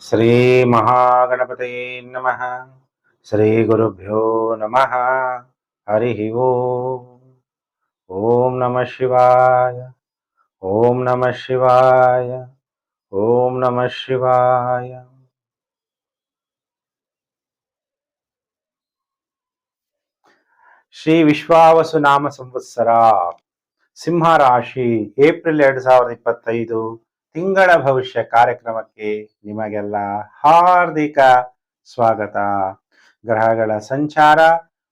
ಶ್ರೀ ಮಹಾಗಣಪತಯೇ ನಮಃ. ಶ್ರೀ ಗುರುಭ್ಯೋ ನಮಃ. ಹರಿ ಓಂ ನಮ ಶಿವಾಯ. ಓಂ ನಮಃ ಶಿವಾಯ. ಓಂ ನಮಃ ಶಿವಾಯ. ಶ್ರೀ ವಿಶ್ವಾವಸು ನಾಮ ಸಂವತ್ಸರ. ಸಿಂಹ ರಾಶಿ ಏಪ್ರಿಲ್ ಎರಡು ಸಾವಿರದ ಇಪ್ಪತ್ತೈದು. ತಿಂಗಳ ಭವಿಷ್ಯ ಕಾರ್ಯಕ್ರಮಕ್ಕೆ ನಿಮಗೆಲ್ಲ ಹಾರ್ದಿಕ ಸ್ವಾಗತ. ಗ್ರಹಗಳ ಸಂಚಾರ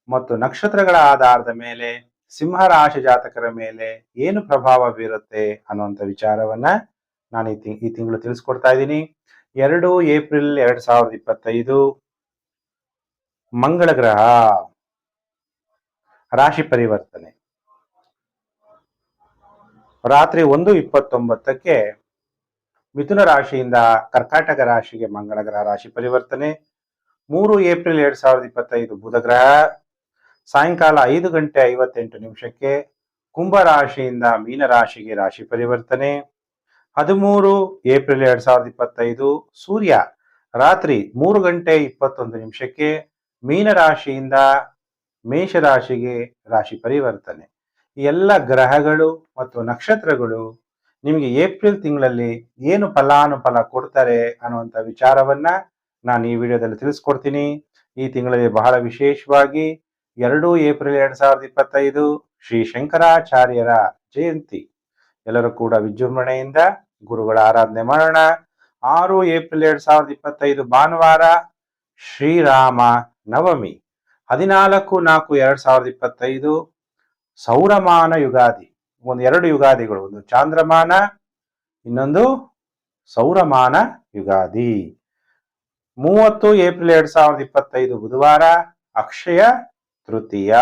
ಮತ್ತು ನಕ್ಷತ್ರಗಳ ಆಧಾರದ ಮೇಲೆ, ಸಿಂಹ ರಾಶಿ ಜಾತಕರ ಮೇಲೆ ಏನು ಪ್ರಭಾವ ಬೀರುತ್ತೆ ಅನ್ನುವಂಥ ವಿಚಾರವನ್ನ ನಾನು ಈ ಈ ತಿಂಗಳು ತಿಳಿಸ್ಕೊಡ್ತಾ ಇದ್ದೀನಿ. ಎರಡು ಏಪ್ರಿಲ್ ಎರಡ್ ಸಾವಿರದ ಇಪ್ಪತ್ತೈದು, ಮಂಗಳ ಗ್ರಹ, ರಾಶಿ ಪರಿವರ್ತನೆ. ರಾತ್ರಿ ಒಂದು ಇಪ್ಪತ್ತೊಂಬತ್ತಕ್ಕೆ ಮಿಥುನ ರಾಶಿಯಿಂದ ಕರ್ಕಾಟಕ ರಾಶಿಗೆ ಮಂಗಳ ಗ್ರಹ ರಾಶಿ ಪರಿವರ್ತನೆ. ಮೂರು ಏಪ್ರಿಲ್ ಎರಡ್ ಸಾವಿರದ ಇಪ್ಪತ್ತೈದು ಬುಧ ಗ್ರಹ ಸಾಯಂಕಾಲ ಐದು ಗಂಟೆ ಐವತ್ತೆಂಟು ನಿಮಿಷಕ್ಕೆ ಕುಂಭ ರಾಶಿಯಿಂದ ಮೀನ ರಾಶಿಗೆ ರಾಶಿ ಪರಿವರ್ತನೆ. ಹದಿಮೂರು ಏಪ್ರಿಲ್ ಎರಡ್ ಸಾವಿರದ ಇಪ್ಪತ್ತೈದು ಸೂರ್ಯ. ರಾತ್ರಿ ಮೂರು ಗಂಟೆ ಇಪ್ಪತ್ತೊಂದು ನಿಮಿಷಕ್ಕೆ ಮೀನ ರಾಶಿಯಿಂದ ಮೇಷ ರಾಶಿಗೆ ರಾಶಿ ಪರಿವರ್ತನೆ. ಎಲ್ಲ ಗ್ರಹಗಳು ಮತ್ತು ನಕ್ಷತ್ರಗಳು ನಿಮಗೆ ಏಪ್ರಿಲ್ ತಿಂಗಳಲ್ಲಿ ಏನು ಫಲಾನುಫಲ ಕೊಡ್ತಾರೆ ಅನ್ನುವಂಥ ವಿಚಾರವನ್ನ ನಾನು ಈ ವಿಡಿಯೋದಲ್ಲಿ ತಿಳಿಸ್ಕೊಡ್ತೀನಿ. ಈ ತಿಂಗಳಲ್ಲಿ ಬಹಳ ವಿಶೇಷವಾಗಿ ಎರಡು ಏಪ್ರಿಲ್ ಎರಡ್ ಸಾವಿರದ ಇಪ್ಪತ್ತೈದು ಶ್ರೀ ಶಂಕರಾಚಾರ್ಯರ ಜಯಂತಿ. ಎಲ್ಲರೂ ಕೂಡ ವಿಜೃಂಭಣೆಯಿಂದ ಗುರುಗಳ ಆರಾಧನೆ ಮಾಡೋಣ. ಆರು ಏಪ್ರಿಲ್ ಎರಡ್ ಸಾವಿರದ ಇಪ್ಪತ್ತೈದು ಭಾನುವಾರ ಶ್ರೀರಾಮ ನವಮಿ. ಹದಿನಾಲ್ಕು ನಾಲ್ಕು ಎರಡ್ ಸಾವಿರದ ಇಪ್ಪತ್ತೈದು ಸೌರಮಾನ ಯುಗಾದಿ. ಒಂದು ಎರಡು ಯುಗಾದಿಗಳು, ಒಂದು ಚಾಂದ್ರಮಾನ, ಇನ್ನೊಂದು ಸೌರಮಾನ ಯುಗಾದಿ. ಮೂವತ್ತು ಏಪ್ರಿಲ್ ಎರಡ್ ಸಾವಿರದ ಇಪ್ಪತ್ತೈದು ಬುಧವಾರ, ಅಕ್ಷಯ ತೃತೀಯ.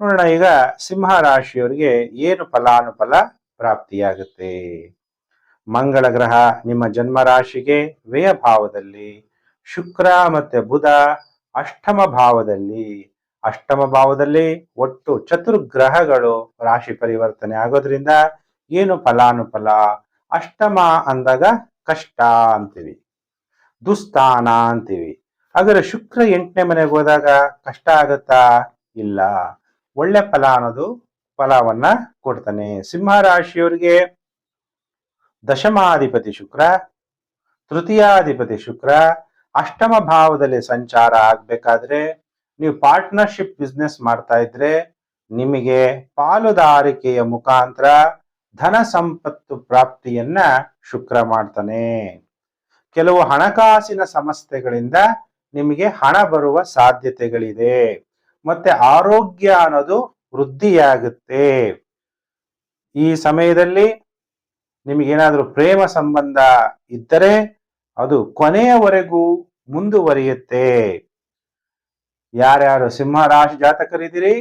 ನೋಡೋಣ ಈಗ ಸಿಂಹ ರಾಶಿಯವರಿಗೆ ಏನು ಫಲಾನುಫಲ ಪ್ರಾಪ್ತಿಯಾಗುತ್ತೆ? ಮಂಗಳ ಗ್ರಹ ನಿಮ್ಮ ಜನ್ಮ ರಾಶಿಗೆ ವ್ಯಯ ಭಾವದಲ್ಲಿ ಶುಕ್ರ ಮತ್ತೆ ಬುಧ ಅಷ್ಟಮ ಭಾವದಲ್ಲಿ. ಅಷ್ಟಮ ಭಾವದಲ್ಲಿ ಒಟ್ಟು ಚತುರ್ಗ್ರಹಗಳು ರಾಶಿ ಪರಿವರ್ತನೆ ಆಗೋದ್ರಿಂದ ಏನು ಫಲಾನುಫಲ? ಅಷ್ಟಮ ಅಂದಾಗ ಕಷ್ಟ ಅಂತೀವಿ, ದುಸ್ಥಾನ ಅಂತೀವಿ. ಆದರೆ ಶುಕ್ರ ಎಂಟನೇ ಮನೆಗೆ ಹೋದಾಗ ಕಷ್ಟ ಆಗುತ್ತಾ? ಇಲ್ಲ. ಒಳ್ಳೆ ಫಲ ಅನ್ನೋದು ಫಲವನ್ನ ಕೊಡ್ತಾನೆ. ಸಿಂಹ ರಾಶಿಯವರಿಗೆ ದಶಮಾಧಿಪತಿ ಶುಕ್ರ, ತೃತೀಯಾಧಿಪತಿ ಶುಕ್ರ, ಅಷ್ಟಮ ಭಾವದಲ್ಲಿ ಸಂಚಾರ ಆಗ್ಬೇಕಾದ್ರೆ ನೀವು ಪಾರ್ಟ್ನರ್ಶಿಪ್ ಬಿಸ್ನೆಸ್ ಮಾಡ್ತಾ ಇದ್ರೆ ನಿಮಗೆ ಪಾಲುದಾರಿಕೆಯ ಮುಖಾಂತರ ಧನ ಸಂಪತ್ತು ಪ್ರಾಪ್ತಿಯನ್ನ ಶುಕ್ರ ಮಾಡ್ತಾನೆ. ಕೆಲವು ಹಣಕಾಸಿನ ಸಮಸ್ಯೆಗಳಿಂದ ನಿಮಗೆ ಹಣ ಬರುವ ಸಾಧ್ಯತೆಗಳಿದೆ. ಮತ್ತೆ ಆರೋಗ್ಯ ಅನ್ನೋದು ವೃದ್ಧಿಯಾಗುತ್ತೆ. ಈ ಸಮಯದಲ್ಲಿ ನಿಮಗೇನಾದರೂ ಪ್ರೇಮ ಸಂಬಂಧ ಇದ್ದರೆ ಅದು ಕೊನೆಯವರೆಗೂ ಮುಂದುವರಿಯುತ್ತೆ. ಯಾರ್ಯಾರು ಸಿಂಹ ರಾಶಿ ಜಾತಕರಿದ್ದೀರಿ,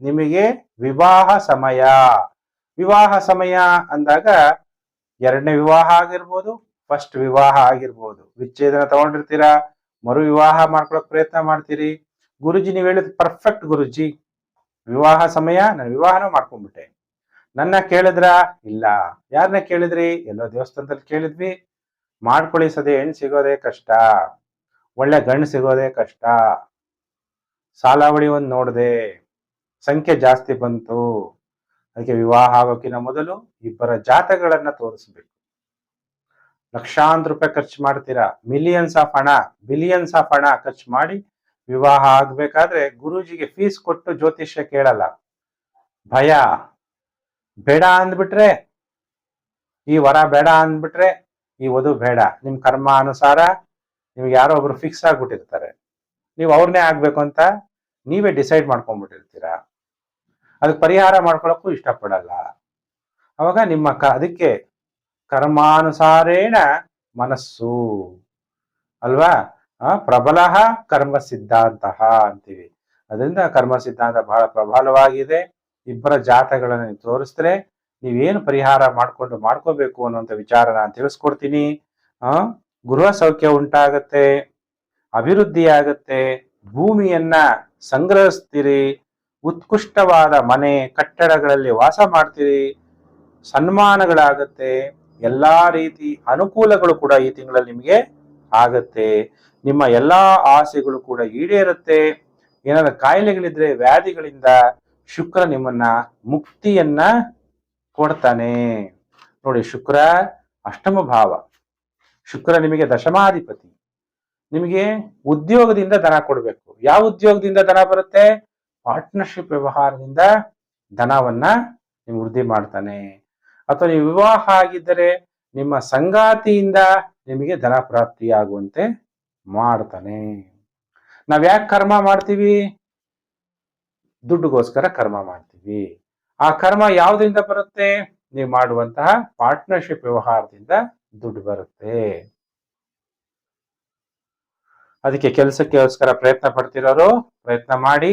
ನಿಮಗೆ ವಿವಾಹ ಸಮಯ. ವಿವಾಹ ಸಮಯ ಅಂದಾಗ ಎರಡನೇ ವಿವಾಹ ಆಗಿರ್ಬೋದು ಫಸ್ಟ್ ವಿವಾಹ ಆಗಿರ್ಬೋದು. ವಿಚ್ಛೇದನ ತಗೊಂಡಿರ್ತೀರಾ? ಮರು ವಿವಾಹ ಮಾಡ್ಕೊಳಕ್ ಪ್ರಯತ್ನ ಮಾಡ್ತೀರಿ. ಗುರುಜಿ, ನೀವು ಹೇಳಿದ್ ಪರ್ಫೆಕ್ಟ್ ಗುರುಜಿ. ವಿವಾಹ ಸಮಯ, ನಾನು ವಿವಾಹನೂ ಮಾಡ್ಕೊಂಡ್ಬಿಟ್ಟೆ. ನನ್ನ ಕೇಳಿದ್ರ? ಇಲ್ಲ. ಯಾರನ್ನ ಕೇಳಿದ್ರಿ? ಎಲ್ಲೋ ದೇವಸ್ಥಾನದಲ್ಲಿ ಕೇಳಿದ್ವಿ. ಮಾಡ್ಕೊಳಿಸದೆ ಹೆಣ್ ಸಿಗೋದೇ ಕಷ್ಟ. ಒಳ್ಳೆ ಗಂಡು ಸಿಗೋದೇ ಕಷ್ಟ. ಸಾಲಾವಳಿ ಒಂದು ನೋಡಿದೆ. ಸಂಖ್ಯೆ ಜಾಸ್ತಿ ಬಂತು. ಅದಕ್ಕೆ ವಿವಾಹ ಆಗೋಕಿನ ಮೊದಲು ಇಬ್ಬರ ಜಾತಗಳನ್ನ ತೋರಿಸ್ಬೇಕು. ಲಕ್ಷಾಂತರ ರೂಪಾಯಿ ಖರ್ಚು ಮಾಡ್ತೀರಾ? ಮಿಲಿಯನ್ಸ್ ಆಫ್ ಹಣ ಬಿಲಿಯನ್ಸ್ ಆಫ್ ಹಣ ಖರ್ಚು ಮಾಡಿ ವಿವಾಹ ಆಗ್ಬೇಕಾದ್ರೆ ಗುರೂಜಿಗೆ ಫೀಸ್ ಕೊಟ್ಟು ಜ್ಯೋತಿಷ್ಯ ಕೇಳಲ್ಲ. ಭಯ. ಬೇಡ ಅಂದ್ಬಿಟ್ರೆ, ಈ ವರ ಬೇಡ ಅಂದ್ಬಿಟ್ರೆ ಈ ವಧು ಬೇಡ. ನಿಮ್ ಕರ್ಮ ಅನುಸಾರ ನಿಮ್ಗೆ ಯಾರೋ ಒಬ್ರು ಫಿಕ್ಸ್ ಆಗ್ಬಿಟ್ಟಿರ್ತಾರೆ. ನೀವು ಅವ್ರನ್ನೇ ಆಗ್ಬೇಕು ಅಂತ ನೀವೇ ಡಿಸೈಡ್ ಮಾಡ್ಕೊಂಡ್ಬಿಟ್ಟಿರ್ತೀರಾ? ಅದಕ್ಕೆ ಪರಿಹಾರ ಮಾಡ್ಕೊಳಕ್ಕೂ ಇಷ್ಟಪಡಲ್ಲ. ಅವಾಗ ನಿಮ್ಮ ಕ, ಅದಕ್ಕೆ ಕರ್ಮಾನುಸಾರೇಣ ಮನಸ್ಸು. ಅಲ್ವಾ? ಪ್ರಬಲ ಕರ್ಮ ಸಿದ್ಧಾಂತ ಅಂತೀವಿ. ಅದರಿಂದ ಕರ್ಮ ಸಿದ್ಧಾಂತ ಬಹಳ ಪ್ರಬಲವಾಗಿದೆ. ಇಬ್ಬರ ಜಾತಗಳನ್ನು ತೋರಿಸಿದ್ರೆ ನೀವೇನು ಪರಿಹಾರ ಮಾಡ್ಕೊಂಡು ಮಾಡ್ಕೋಬೇಕು ಅನ್ನುವಂಥ ವಿಚಾರ ನಾನು ತಿಳಿಸ್ಕೊಡ್ತೀನಿ. ಆ, ಗೃಹ ಸೌಖ್ಯ ಉಂಟಾಗತ್ತೆ ಅಭಿವೃದ್ಧಿ ಆಗತ್ತೆ ಭೂಮಿಯನ್ನ ಸಂಗ್ರಹಿಸ್ತೀರಿ. ಉತ್ಕೃಷ್ಟವಾದ ಮನೆ ಕಟ್ಟಡಗಳಲ್ಲಿ ವಾಸ ಮಾಡ್ತೀರಿ. ಸನ್ಮಾನಗಳಾಗತ್ತೆ. ಎಲ್ಲಾ ರೀತಿ ಅನುಕೂಲಗಳು ಕೂಡ ಈ ತಿಂಗಳಲ್ಲಿ ನಿಮಗೆ ಆಗತ್ತೆ. ನಿಮ್ಮ ಎಲ್ಲಾ ಆಸೆಗಳು ಕೂಡ ಈಡೇರುತ್ತೆ. ಏನಾದ್ರು ಕಾಯಿಲೆಗಳಿದ್ರೆ ವ್ಯಾಧಿಗಳಿಂದ ಶುಕ್ರ ನಿಮ್ಮನ್ನ ಮುಕ್ತಿಯನ್ನ ಕೊಡ್ತಾನೆ. ನೋಡಿ ಶುಕ್ರ ಅಷ್ಟಮ ಭಾವ. ಶುಕ್ರ ನಿಮಗೆ ದಶಮಾಧಿಪತಿ. ನಿಮಗೆ ಉದ್ಯೋಗದಿಂದ ದನ ಕೊಡಬೇಕು. ಯಾವ ಉದ್ಯೋಗದಿಂದ ದನ ಬರುತ್ತೆ? ಪಾರ್ಟ್ನರ್ಶಿಪ್ ವ್ಯವಹಾರದಿಂದ ಧನವನ್ನ ನಿಮ್ಗೆ ವೃದ್ಧಿ ಮಾಡ್ತಾನೆ. ಅಥವಾ ನೀವು ವಿವಾಹ ಆಗಿದ್ದರೆ ನಿಮ್ಮ ಸಂಗಾತಿಯಿಂದ ನಿಮಗೆ ಧನ ಪ್ರಾಪ್ತಿಯಾಗುವಂತೆ ಮಾಡ್ತಾನೆ. ನಾವ್ ಯಾಕೆ ಕರ್ಮ ಮಾಡ್ತೀವಿ? ದುಡ್ಡುಗೋಸ್ಕರ ಕರ್ಮ ಮಾಡ್ತೀವಿ. ಆ ಕರ್ಮ ಯಾವುದರಿಂದ ಬರುತ್ತೆ? ನೀವು ಮಾಡುವಂತಹ ಪಾರ್ಟ್ನರ್ಶಿಪ್ ವ್ಯವಹಾರದಿಂದ ದುಡ್ಡು ಬರುತ್ತೆ. ಅದಕ್ಕೆ ಕೆಲಸಕ್ಕೋಸ್ಕರ ಪ್ರಯತ್ನ ಪಡ್ತಿರೋರು ಪ್ರಯತ್ನ ಮಾಡಿ.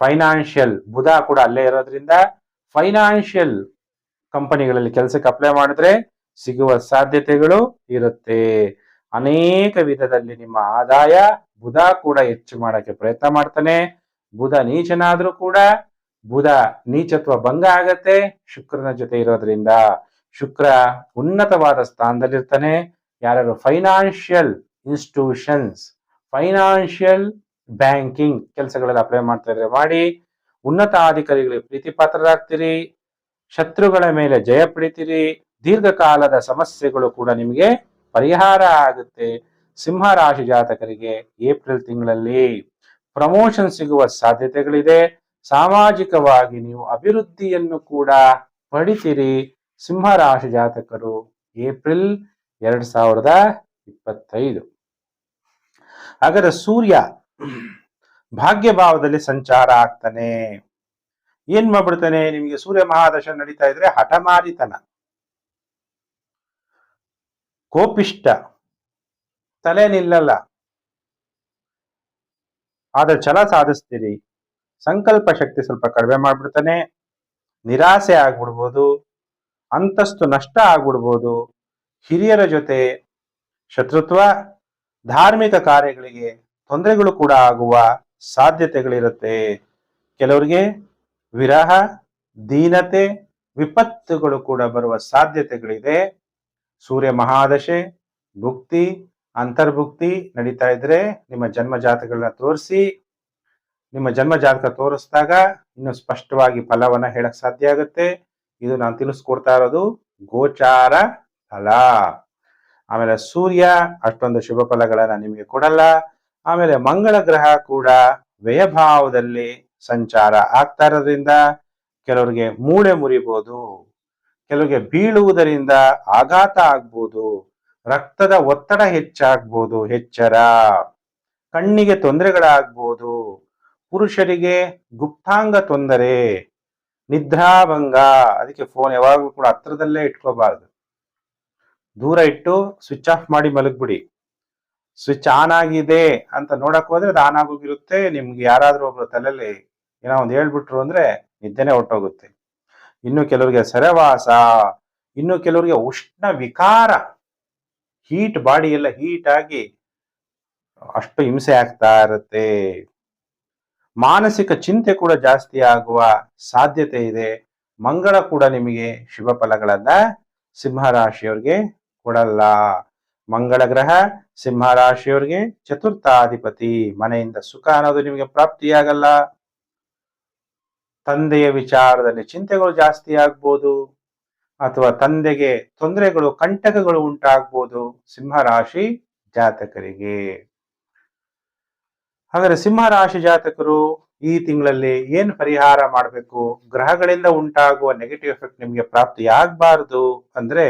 ಫೈನಾನ್ಷಿಯಲ್ ಬುಧ ಕೂಡ ಅಲ್ಲೇ ಇರೋದ್ರಿಂದ ಫೈನಾನ್ಷಿಯಲ್ ಕಂಪನಿಗಳಲ್ಲಿ ಕೆಲಸಕ್ಕೆ ಅಪ್ಲೈ ಮಾಡಿದ್ರೆ ಸಿಗುವ ಸಾಧ್ಯತೆಗಳು ಇರುತ್ತೆ. ಅನೇಕ ವಿಧದಲ್ಲಿ ನಿಮ್ಮ ಆದಾಯ ಬುಧ ಕೂಡ ಹೆಚ್ಚು ಮಾಡೋಕ್ಕೆ ಪ್ರಯತ್ನ ಮಾಡ್ತಾನೆ. ಬುಧ ನೀಚನಾದ್ರೂ ಕೂಡ ಬುಧ ನೀಚತ್ವ ಭಂಗ ಆಗತ್ತೆ. ಶುಕ್ರನ ಜೊತೆ ಇರೋದ್ರಿಂದ ಶುಕ್ರ ಉನ್ನತವಾದ ಸ್ಥಾನದಲ್ಲಿರ್ತಾನೆ. ಯಾರು ಫೈನಾನ್ಷಿಯಲ್ ಇನ್ಸ್ಟಿಟ್ಯೂಷನ್ಸ್. ಫೈನಾನ್ಷಿಯಲ್ ಬ್ಯಾಂಕಿಂಗ್ ಕೆಲಸಗಳಲ್ಲಿ ಅಪ್ಲೈ ಮಾಡ್ತಾ ಇದ್ರೆ ಮಾಡಿ. ಉನ್ನತ ಅಧಿಕಾರಿಗಳಿಗೆ ಪ್ರೀತಿ ಪಾತ್ರರಾಗ್ತೀರಿ ಶತ್ರುಗಳ ಮೇಲೆ ಜಯ ಪಡಿತೀರಿ. ದೀರ್ಘಕಾಲದ ಸಮಸ್ಯೆಗಳು ಕೂಡ ನಿಮಗೆ ಪರಿಹಾರ ಆಗುತ್ತೆ. ಸಿಂಹ ರಾಶಿ ಜಾತಕರಿಗೆ ಏಪ್ರಿಲ್ ತಿಂಗಳಲ್ಲಿ ಪ್ರಮೋಷನ್ ಸಿಗುವ ಸಾಧ್ಯತೆಗಳಿದೆ. ಸಾಮಾಜಿಕವಾಗಿ ನೀವು ಅಭಿವೃದ್ಧಿಯನ್ನು ಕೂಡ ಪಡಿತೀರಿ. ಸಿಂಹ ರಾಶಿ ಜಾತಕರು ಏಪ್ರಿಲ್ ಎರಡ್ ಸಾವಿರದ ಇಪ್ಪತ್ತೈದು. ಹಾಗಾದ್ರೆ ಸೂರ್ಯ ಭಾಗ್ಯ ಭಾವದಲ್ಲಿ ಸಂಚಾರ ಆಗ್ತಾನೆ. ಏನ್ ಮಾಡ್ಬಿಡ್ತಾನೆ? ನಿಮಗೆ ಸೂರ್ಯ ಮಹಾದಶ ನಡೀತಾ ಇದ್ರೆ ಹಠಮಾರಿತನ. ಕೋಪಿಷ್ಟ ತಲೆ ನಿಲ್ಲಲ್ಲ ಆದ್ರೆ ಛಲ ಸಾಧಿಸ್ತೀರಿ. ಸಂಕಲ್ಪ ಶಕ್ತಿ ಸ್ವಲ್ಪ ಕಡಿಮೆ ಮಾಡ್ಬಿಡ್ತಾನೆ. ನಿರಾಸೆ ಆಗ್ಬಿಡ್ಬೋದು. ಅಂತಸ್ತು ನಷ್ಟ ಆಗ್ಬಿಡ್ಬೋದು. ಹಿರಿಯರ ಜೊತೆ ಶತ್ರುತ್ವ ಧಾರ್ಮಿಕ ಕಾರ್ಯಗಳಿಗೆ ತೊಂದರೆಗಳು ಕೂಡ ಆಗುವ ಸಾಧ್ಯತೆಗಳಿರುತ್ತೆ. ಕೆಲವರಿಗೆ ವಿರಹ, ದೀನತೆ, ವಿಪತ್ತುಗಳು ಕೂಡ ಬರುವ ಸಾಧ್ಯತೆಗಳಿದೆ. ಸೂರ್ಯ ಮಹಾದಶೆ, ಭುಕ್ತಿ, ಅಂತರ್ಭುಕ್ತಿ ನಡೀತಾ ಇದ್ರೆ ನಿಮ್ಮ ಜನ್ಮ ಜಾತಕಗಳನ್ನ ತೋರಿಸಿ, ನಿಮ್ಮ ಜನ್ಮ ಜಾತಕ ತೋರಿಸಿದಾಗ ಇನ್ನು ಸ್ಪಷ್ಟವಾಗಿ ಫಲವನ್ನ ಹೇಳಕ್ ಸಾಧ್ಯ ಆಗುತ್ತೆ. ಇದು ನಾನು ತಿಳಿಸ್ಕೊಡ್ತಾ ಇರೋದು ಗೋಚಾರ ಫಲ. ಆಮೇಲೆ ಸೂರ್ಯ ಅಷ್ಟೊಂದು ಶುಭ ಫಲಗಳನ್ನ ನಿಮಗೆ ಕೊಡಲ್ಲ. ಆಮೇಲೆ ಮಂಗಳ ಗ್ರಹ ಕೂಡ ವ್ಯಯಭಾವದಲ್ಲಿ ಸಂಚಾರ ಆಗ್ತಾ ಇರೋದ್ರಿಂದ ಕೆಲವರಿಗೆ ಮೂಳೆ ಮುರಿಬಹುದು ಕೆಲವರಿಗೆ ಬೀಳುವುದರಿಂದ ಆಘಾತ ಆಗ್ಬೋದು, ರಕ್ತದ ಒತ್ತಡ ಹೆಚ್ಚಾಗ್ಬೋದು, ಎಚ್ಚರ, ಕಣ್ಣಿಗೆ ತೊಂದರೆಗಳಾಗ್ಬೋದು, ಪುರುಷರಿಗೆ ಗುಪ್ತಾಂಗ ತೊಂದರೆ, ನಿದ್ರಾಭಂಗ, ಅದಕ್ಕೆ ಫೋನ್ ಯಾವಾಗಲೂ ಕೂಡ ಹತ್ರದಲ್ಲೇ ಇಟ್ಕೋಬಾರ್ದು. ದೂರ ಇಟ್ಟು ಸ್ವಿಚ್ ಆಫ್ ಮಾಡಿ ಮಲಗ್ಬಿಡಿ. ಸ್ವಿಚ್ ಆನ್ ಆಗಿದೆ ಅಂತ ನೋಡಕ್ ಹೋದ್ರೆ ಅದು ಆನ್ ಆಗೋಗಿರುತ್ತೆ. ನಿಮ್ಗೆ ಯಾರಾದ್ರೂ ಒಬ್ರು ತಲೆಯಲ್ಲಿ ಏನೋ ಒಂದು ಹೇಳ್ಬಿಟ್ರು ಅಂದ್ರೆ ನಿದ್ದೆನೆ ಹೊಟ್ಟೋಗುತ್ತೆ ಇನ್ನು ಕೆಲವರಿಗೆ ಸರವಾಸ, ಇನ್ನು ಕೆಲವರಿಗೆ ಉಷ್ಣ ವಿಕಾರ ಹೀಟ್ ಬಾಡಿ ಎಲ್ಲ ಹೀಟ್ ಆಗಿ ಅಷ್ಟು ಹಿಂಸೆ ಆಗ್ತಾ ಇರುತ್ತೆ. ಮಾನಸಿಕ ಚಿಂತೆ ಕೂಡ ಜಾಸ್ತಿ ಆಗುವ ಸಾಧ್ಯತೆ ಇದೆ. ಮಂಗಳ ಕೂಡ ನಿಮಗೆ ಶುಭ ಫಲಗಳನ್ನ ಸಿಂಹ ರಾಶಿಯವರಿಗೆ ಕೊಡಲ್ಲ. ಮಂಗಳ ಗ್ರಹ ಸಿಂಹ ರಾಶಿಯವರಿಗೆ ಚತುರ್ಥಾಧಿಪತಿ. ಮನೆಯಿಂದ ಸುಖ ಅನ್ನೋದು ನಿಮಗೆ ಪ್ರಾಪ್ತಿಯಾಗಲ್ಲ. ತಂದೆಯ ವಿಚಾರದಲ್ಲಿ ಚಿಂತೆಗಳು ಜಾಸ್ತಿ ಆಗ್ಬೋದು. ಅಥವಾ ತಂದೆಗೆ ತೊಂದರೆಗಳು, ಕಂಟಕಗಳು ಉಂಟಾಗ್ಬೋದು ಸಿಂಹ ರಾಶಿ ಜಾತಕರಿಗೆ. ಹಾಗಾದ್ರೆ ಸಿಂಹ ರಾಶಿ ಜಾತಕರು ಈ ತಿಂಗಳಲ್ಲಿ ಏನ್ ಪರಿಹಾರ ಮಾಡಬೇಕು? ಗ್ರಹಗಳಿಂದ ಉಂಟಾಗುವ ನೆಗೆಟಿವ್ ಎಫೆಕ್ಟ್ ನಿಮಗೆ ಪ್ರಾಪ್ತಿ ಆಗ್ಬಾರ್ದು ಅಂದ್ರೆ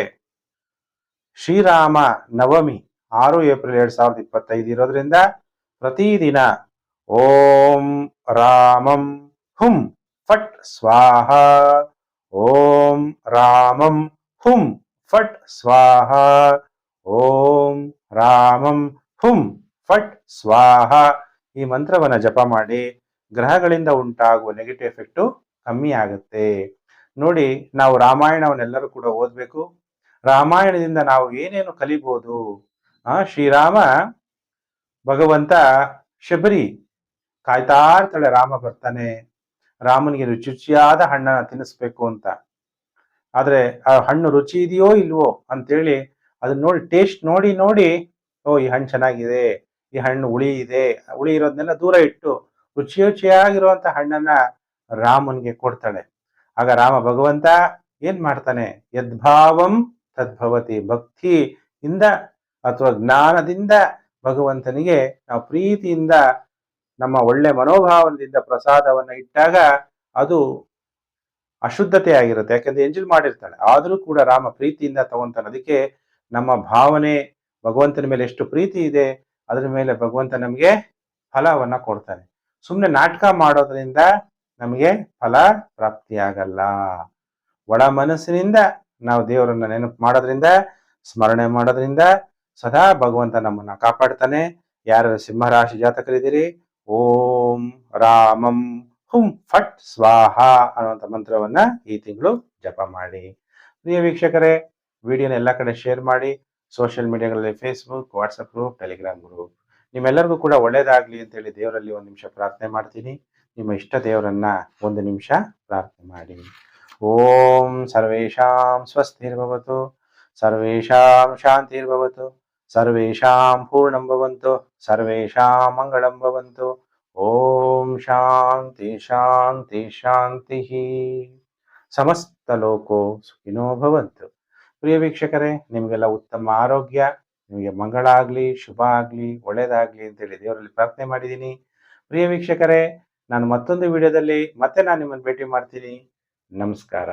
ಶ್ರೀರಾಮ ನವಮಿ ಆರು ಏಪ್ರಿಲ್ ಎರಡ್ ಸಾವಿರದ ಇಪ್ಪತ್ತೈದು ಇರೋದ್ರಿಂದ ಪ್ರತಿದಿನ ಓಂ ರಾಮಂ ಹುಂ ಫಟ್ ಸ್ವಾಹ. ಓಂ ರಾಮಂ ಹುಂ ಫಟ್ ಸ್ವಾಹ. ಓಂ ರಾಮಂ ಹುಂ ಫಟ್ ಸ್ವಾಹ. ಈ ಮಂತ್ರವನ್ನ ಜಪ ಮಾಡಿ ಗ್ರಹಗಳಿಂದ ಉಂಟಾಗುವ ನೆಗೆಟಿವ್ ಎಫೆಕ್ಟು ಕಮ್ಮಿ ಆಗುತ್ತೆ. ನೋಡಿ, ನಾವು ರಾಮಾಯಣವನ್ನೆಲ್ಲರೂ ಕೂಡ ಓದ್ಬೇಕು. ರಾಮಾಯಣದಿಂದ ನಾವು ಏನೇನು ಕಲಿಬಹುದು ಆ, ಶ್ರೀರಾಮ, ಭಗವಂತ, ಶಬರಿ ಕಾಯ್ತಾ ಇರ್ತಾಳೆ ರಾಮ ಬರ್ತಾನೆ. ರಾಮನಿಗೆ ರುಚಿ ರುಚಿಯಾದ ಹಣ್ಣನ್ನ ತಿನ್ನಿಸ್ಬೇಕು ಅಂತ. ಆದ್ರೆ ಆ ಹಣ್ಣು ರುಚಿ ಇದೆಯೋ ಇಲ್ವೋ ಅಂತೇಳಿ ಅದನ್ನ ನೋಡಿ ಟೇಸ್ಟ್ ನೋಡಿ ನೋಡಿ, ಓ, ಈ ಹಣ್ಣು ಚೆನ್ನಾಗಿದೆ, ಈ ಹಣ್ಣು ಹುಳಿ ಇದೆ, ಹುಳಿ ಇರೋದನ್ನೆಲ್ಲ ದೂರ ಇಟ್ಟು ರುಚಿ ರುಚಿಯಾಗಿರುವಂತ ಹಣ್ಣನ್ನ ರಾಮನಿಗೆ ಕೊಡ್ತಾಳೆ. ಆಗ ರಾಮ ಭಗವಂತ ಏನ್ ಮಾಡ್ತಾನೆ? ಯದ್ಭಾವಂ ತದ್ಭವತಿ ಭಕ್ತಿಯಿಂದ ಅಥವಾ ಜ್ಞಾನದಿಂದ ಭಗವಂತನಿಗೆ ನಾವು ಪ್ರೀತಿಯಿಂದ ನಮ್ಮ ಒಳ್ಳೆ ಮನೋಭಾವನದಿಂದ ಪ್ರಸಾದವನ್ನ ಇಟ್ಟಾಗ ಅದು ಅಶುದ್ಧತೆ ಆಗಿರುತ್ತೆ. ಯಾಕಂದ್ರೆ ಎಂಜಿಲ್ ಮಾಡಿರ್ತಾಳೆ. ಆದರೂ ಕೂಡ ರಾಮ ಪ್ರೀತಿಯಿಂದ ತಗೊಂತಾನೆ. ಅದಕ್ಕೆ ನಮ್ಮ ಭಾವನೆ ಭಗವಂತನ ಮೇಲೆ ಎಷ್ಟು ಪ್ರೀತಿ ಇದೆ, ಅದರ ಮೇಲೆ ಭಗವಂತ ನಮಗೆ ಫಲವನ್ನ ಕೊಡ್ತಾನೆ. ಸುಮ್ಮನೆ ನಾಟಕ ಮಾಡೋದ್ರಿಂದ ನಮಗೆ ಫಲ ಪ್ರಾಪ್ತಿಯಾಗಲ್ಲ. ಒಳ ಮನಸ್ಸಿನಿಂದ ನಾವು ದೇವರನ್ನ ನೆನಪು ಮಾಡೋದ್ರಿಂದ, ಸ್ಮರಣೆ ಮಾಡೋದ್ರಿಂದ ಸದಾ ಭಗವಂತ ನಮ್ಮನ್ನ ಕಾಪಾಡ್ತಾನೆ. ಯಾರು ಸಿಂಹರಾಶಿ ಜಾತಕರಿದ್ದೀರಿ? ಓಂ ರಾಮಂ ಹುಂ ಫಟ್ ಸ್ವಾಹ ಅನ್ನುವಂಥ ಮಂತ್ರವನ್ನ ಈ ತಿಂಗಳು ಜಪ ಮಾಡಿ. ಪ್ರಿಯ ವೀಕ್ಷಕರೇ, ವಿಡಿಯೋನ ಎಲ್ಲ ಕಡೆ ಶೇರ್ ಮಾಡಿ. Social ಮೀಡಿಯಾಗಳಲ್ಲಿ Facebook, WhatsApp group, Telegram group. ನಿಮ್ಮೆಲ್ಲರಿಗೂ ಕೂಡ ಒಳ್ಳೇದಾಗ್ಲಿ ಅಂತೇಳಿ ದೇವರಲ್ಲಿ ಒಂದು ನಿಮಿಷ ಪ್ರಾರ್ಥನೆ ಮಾಡ್ತೀನಿ. ನಿಮ್ಮ ಇಷ್ಟ ದೇವರನ್ನ ಒಂದು ನಿಮಿಷ ಪ್ರಾರ್ಥನೆ ಮಾಡಿ. ಓಂ ಸರ್ವೇಷಾಂ ಸ್ವಸ್ತಿರ್ಭವತು ಸರ್ವೇಷಾಂ ಶಾಂತಿರ್ಭವತು ಸರ್ವೇಷಾಂ ಪೂರ್ಣಂ ಭವಂತು ಸರ್ವೇಷಾಂ ಮಂಗಳಂ ಭವಂತು ಓಂ ಶಾಂತಿ ಶಾಂತಿ ಶಾಂತಿ ಸಮಸ್ತ ಲೋಕೋ ಸುಖಿನೋ ಭವಂತು ಪ್ರಿಯ ವೀಕ್ಷಕರೇ, ನಿಮಗೆಲ್ಲ ಉತ್ತಮ ಆರೋಗ್ಯ, ನಿಮಗೆ ಮಂಗಳ ಆಗಲಿ, ಶುಭ ಆಗಲಿ ಒಳ್ಳೇದಾಗ್ಲಿ ಅಂತೇಳಿ ದೇವರಲ್ಲಿ ಪ್ರಾರ್ಥನೆ ಮಾಡಿದ್ದೀನಿ. ಪ್ರಿಯ ವೀಕ್ಷಕರೇ, ನಾನು ಮತ್ತೊಂದು ವಿಡಿಯೋದಲ್ಲಿ ಮತ್ತೆ ನಾನು ನಿಮ್ಮನ್ನು ಭೇಟಿ ಮಾಡ್ತೀನಿ. ನಮಸ್ಕಾರ.